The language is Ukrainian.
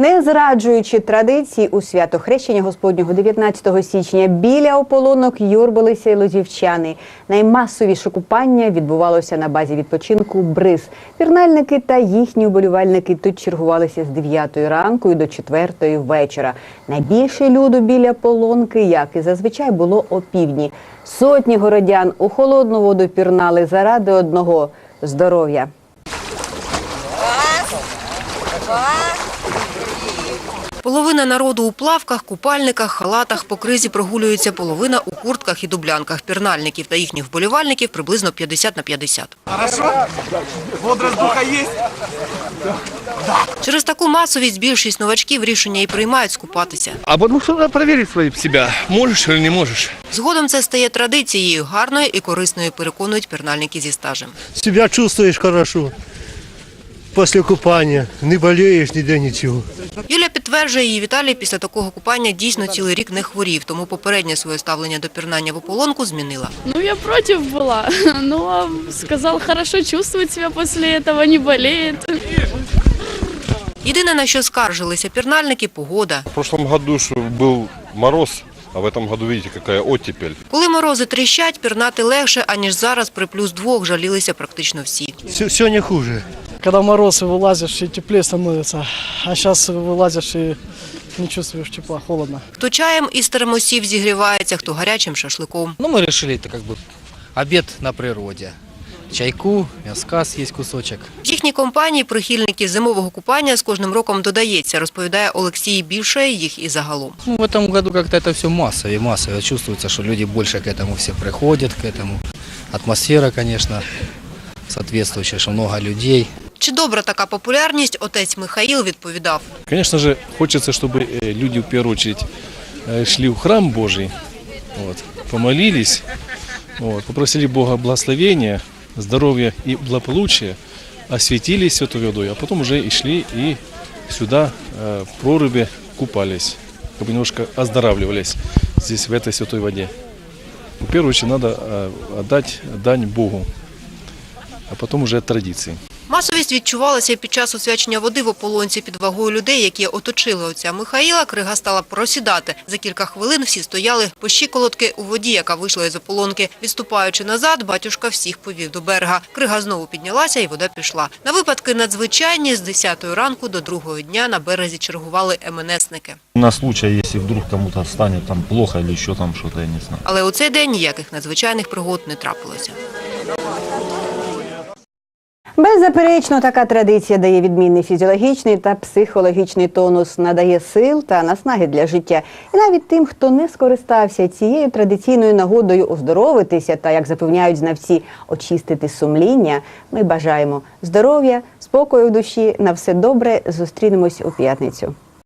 Не зраджуючи традицій у свято хрещення Господнього 19 січня, біля ополонок юрбилися й лозівчани. Наймасовіше купання відбувалося на базі відпочинку Бриз. Пірнальники та їхні уболівальники тут чергувалися з 9 ранку до 4 вечора. Найбільше люду біля полонки, як і зазвичай, було опівдні. Сотні городян у холодну воду пірнали заради одного здоров'я. Половина народу у плавках, купальниках, халатах по кризі прогулюється, половина у куртках і дублянках. Пірнальників та їхніх вболівальників приблизно 50 на 50. Хорошо? Бодрость духа есть? Через таку масовість більшість новачків рішення і приймають скупатися. А потому что надо проверить свои себя, можешь не можешь. Згодом це стає традицією гарною і корисною, переконують пірнальники зі стажем. себя чувствуешь хорошо после купания. Не болеешь ніде ничего. Юля підтверджує, її Віталій після такого купання дійсно цілий рік не хворів, тому попереднє своє ставлення до пірнання в ополонку змінила. Ну, я против была, но сказал, хорошо чувствует себя после этого, не болеет. Єдине, на що скаржилися пірнальники – погода. В прошлом году ж был мороз, а в этом году видите какая оттепель. Коли морози тріщать, пірнати легше, аніж зараз при плюс двох жалілися практично всі. Все, все не хуже. Когда мороз и вылазишь, и теплее становится. А сейчас вылазишь и не чувствуешь тепла, холодно. Хто чаєм із термосів зігрівається, хто гарячим шашликом. Ну, мы решили это как бы обед на природе. Чайку, мяска съесть кусочек. В їхній компанії прихильників зимового купання з кожним роком додається, розповідає Олексій більше їх і загалом. Ну, в этом году как-то это все массовее, массовее. Чувствуется, что люди больше к этому все приходят, к этому. Атмосфера, конечно, соответствующая, что много людей. Чи добра така популярність, отець Михаїл відповідав. Конечно же, хочется, чтобы э, люди в первую очередь э, шли в храм Божий, вот, помолились, вот, попросили Бога благословения, здоровья и благополучия, осветились святой водой, а потом уже и шли и сюда э, в проруби купались, как бы немножко оздоравливались здесь, в этой святой воде. В первую очередь надо э, отдать дань Богу, а потом уже от традиции. Масовість відчувалася і під час освячення води в ополонці під вагою людей, які оточили отця Михаїла. Крига стала просідати. За кілька хвилин всі стояли по щиколотки у воді, яка вийшла із ополонки. Відступаючи назад, батюшка всіх повів до берега. Крига знову піднялася і вода пішла. На випадки надзвичайні з 10 ранку до другого дня на березі чергували МНСники. На случай, если вдруг кому-то станет там плохо или еще там что-то, я не знаю. Але у цей день ніяких надзвичайних пригод не трапилося. Беззаперечно, така традиція дає відмінний фізіологічний та психологічний тонус, надає сил та наснаги для життя. І навіть тим, хто не скористався цією традиційною нагодою оздоровитися та, як запевняють знавці, очистити сумління, ми бажаємо здоров'я, спокою в душі, на все добре. Зустрінемось у п'ятницю.